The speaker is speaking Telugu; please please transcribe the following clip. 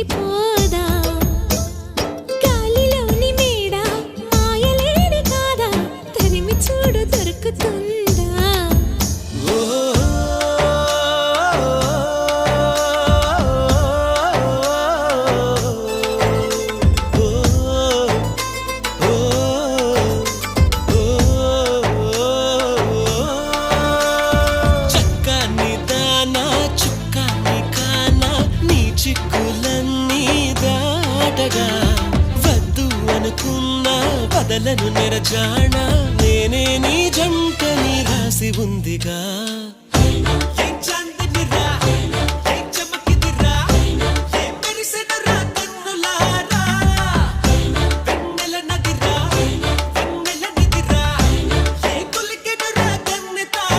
ఎగిరిపోదా కాదా? తరిమి చూడు దొరుకుతుంది వెతకగా వద్దు అనుకున్నా వదలను నిరజాణ నేనే నీ జంట నీ రాసి ఉందిగా.